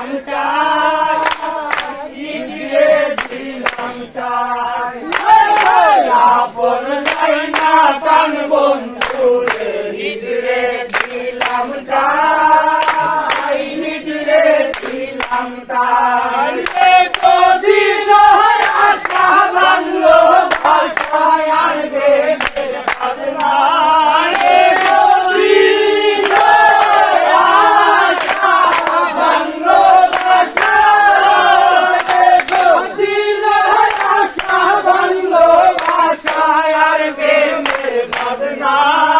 Santa Ah.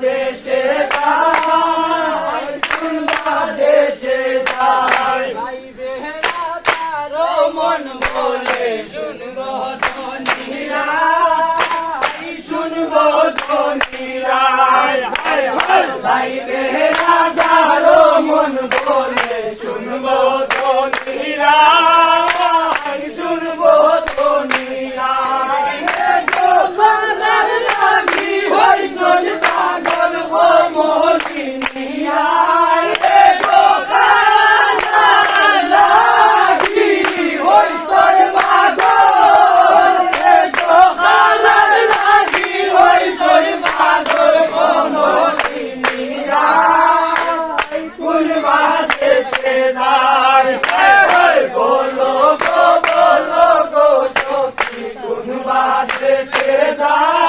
দেশে দেশে মন বলে শুনব শুনব ভাই বেহরা দারো বলে শুনব তো নিরা শুনব তো Shere Shere Shah.